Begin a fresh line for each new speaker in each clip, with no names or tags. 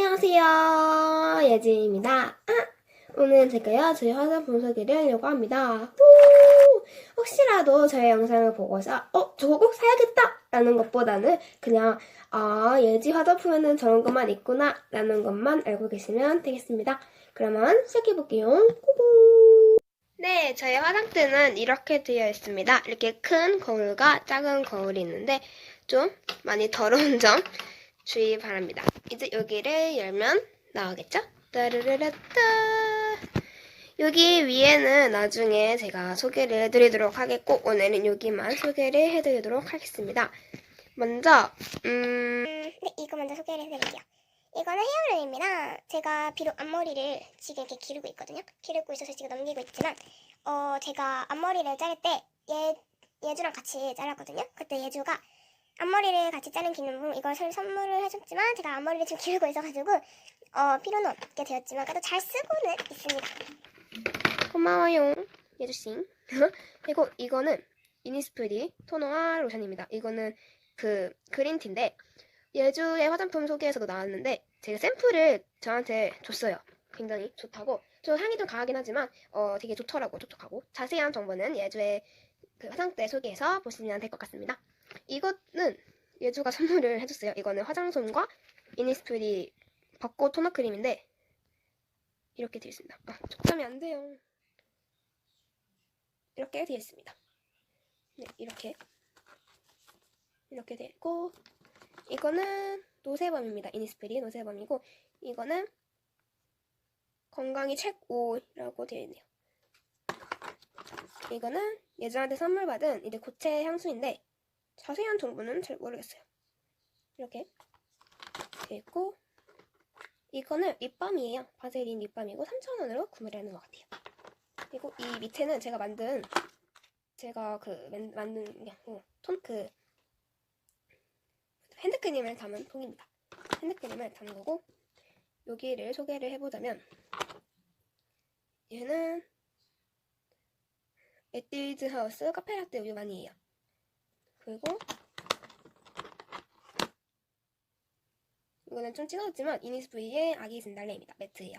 안녕하세요. 예지입니다. 아, 오늘 제가요, 저희 화장품 소개를 하려고 합니다. 후! 혹시라도 저의 영상을 보고서, 어, 저거 꼭 사야겠다! 라는 것보다는 그냥, 아, 예지 화장품에는 저런 것만 있구나! 라는 것만 알고 계시면 되겠습니다. 그러면 시작해볼게요. 고고! 네, 저희 화장대는 이렇게 되어 있습니다. 이렇게 큰 거울과 작은 거울이 있는데, 좀 많이 더러운 점 주의 바랍니다. 이제 여기를 열면 나오겠죠? 따르르르따. 여기 위에는 나중에 제가 소개를 해드리도록 하겠고, 오늘은 여기만 소개를 해드리도록 하겠습니다. 먼저, 음,
네, 이거 먼저 소개를 해드릴게요. 이거는 헤어롤입니다. 제가 비록 앞머리를 지금 이렇게 기르고 있거든요. 기르고 있어서 지금 넘기고 있지만, 어, 제가 앞머리를 자를 때 얘, 예주랑 같이 잘랐거든요. 그때 예주가 앞머리를 같이 자른 기념으로 이것을 선물을 해줬지만, 제가 앞머리를 지금 기르고 있어가지고, 어, 필요는 없게 되었지만, 그래도 잘 쓰고는 있습니다.
고마워요. 예주씨. 그리고 이거는 이니스프리 토너와 로션입니다. 이거는 그 그린티인데 예주의 화장품 소개에서도 나왔는데 제가 샘플을 저한테 줬어요. 굉장히 좋다고. 저 향이 좀 강하긴 하지만 어 되게 좋더라고 촉촉하고 자세한 정보는 예주의 그 화장대 소개에서 보시면 될 것 같습니다. 이거는 예주가 선물을 해줬어요. 이거는 화장솜과 이니스프리 벚꽃 토너 크림인데 이렇게 되어 있습니다. 아, 촉감이 안 돼요. 이렇게 되어 있습니다. 네, 이렇게 이렇게 되어 있고 이거는 노세범입니다. 이니스프리 노세범이고 이거는 건강이 최고라고 되어 있네요. 이거는 예전한테 선물 받은 이제 고체 향수인데 자세한 정보는 잘 모르겠어요. 이렇게 있고 이거는 립밤이에요. 바세린 립밤이고 3,000원으로 구매를 하는 것 같아요. 그리고 이 밑에는 제가 만든 제가 그 맨- 만든 그냥 톤그 핸드크림을 담은 통입니다. 핸드크림을 담은 거고 여기를 소개를 해보자면 얘는 에뛰드 하우스 카페라떼 우유만이에요. 그리고 이거는 좀 진하지만 이니스프리의 아기 진달래입니다. 매트예요.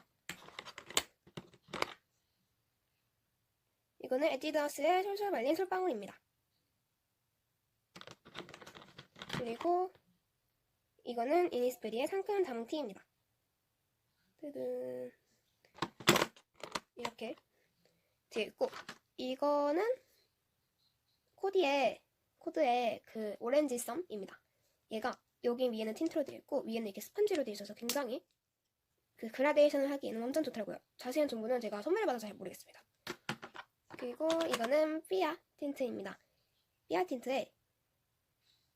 이거는 에뛰드하우스의 솔솔 말린 솔방울입니다. 그리고 이거는 이니스프리의 상큼 담티입니다. 뜨든 이렇게 되어 있고 이거는 코디의 코드의 그 오렌지 썸입니다. 얘가 여기 위에는 틴트로 되어 있고 위에는 이렇게 스펀지로 되어 있어서 굉장히 그 그라데이션을 하기에는 완전 좋더라고요. 자세한 정보는 제가 선물을 받아서 잘 모르겠습니다. 그리고 이거는 삐아 틴트입니다. 삐아 틴트에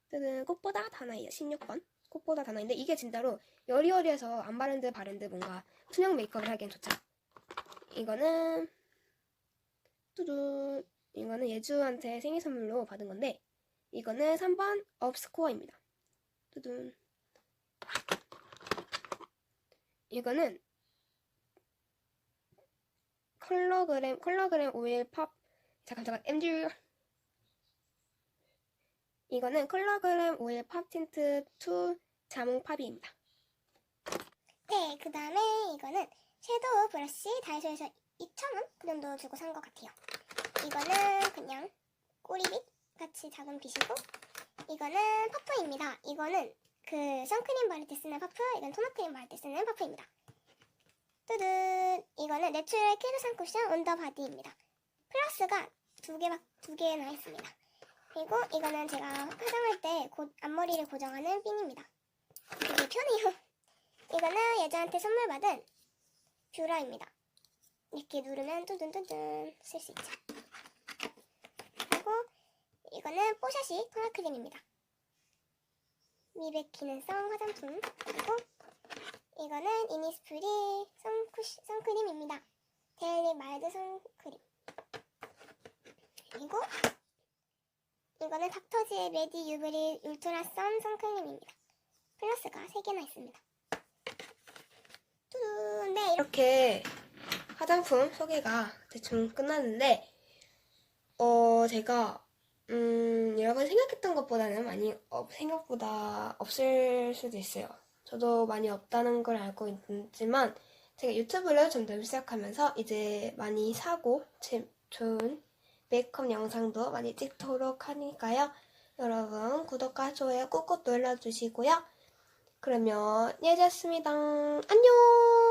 뜨는 꽃보다 다나이에요. 16번. 꽃보다 다나인데 이게 진짜로 여리여리해서 안 바른 듯 바른 듯 뭔가 투명 메이크업을 하기엔 좋죠. 이거는 뚜두 이거는 예주한테 생일 선물로 받은 건데 이거는 3번 업스코어입니다. 뚜둔 이거는 컬러그램 컬러그램 오일 팝 잠깐 잠깐 MG 이거는 컬러그램 오일 팝 틴트 2 자몽 팝이입니다.
네, 그 다음에 이거는 섀도우 브러쉬 다이소에서 2,000원 그 정도 주고 산 것 같아요. 이거는 그냥 꼬리빗 같이 작은 빗이고 이거는 퍼프입니다. 이거는 그 선크림 바를 때 쓰는 퍼프, 이건 토너크림 바를 때 쓰는 퍼프입니다. 뜨든 이거는 내추럴 키르산 쿠션 언더 바디입니다. 플러스가 두 개, 두 개나 있습니다. 그리고 이거는 제가 화장할 때 고- 앞머리를 고정하는 핀입니다. 되게 편해요. 이거는 예전한테 선물 받은 뷰러입니다. 이렇게 누르면 뚜둔뚜둔 쓸 수 있죠. 이거는 뽀샤시 토너 크림입니다. 미백 기능성 화장품. 그리고 이거는 이니스프리 선쿠시, 선크림입니다. 데일리 마일드 선크림. 그리고 이거는 닥터지의 메디 유브리 울트라 선 선크림입니다. 플러스가 3개나 있습니다. 뚜둔. 네,
이렇게 화장품 소개가 대충 끝났는데 어 제가 음 여러분 생각했던 것보다는 많이 어, 생각보다 없을 수도 있어요. 저도 많이 없다는 걸 알고 있지만 제가 유튜브를 점점 시작하면서 이제 많이 사고 제, 좋은 메이크업 영상도 많이 찍도록 하니까요. 여러분 구독과 좋아요 꾹꾹 눌러주시고요. 그러면 예졌습니다. 안녕!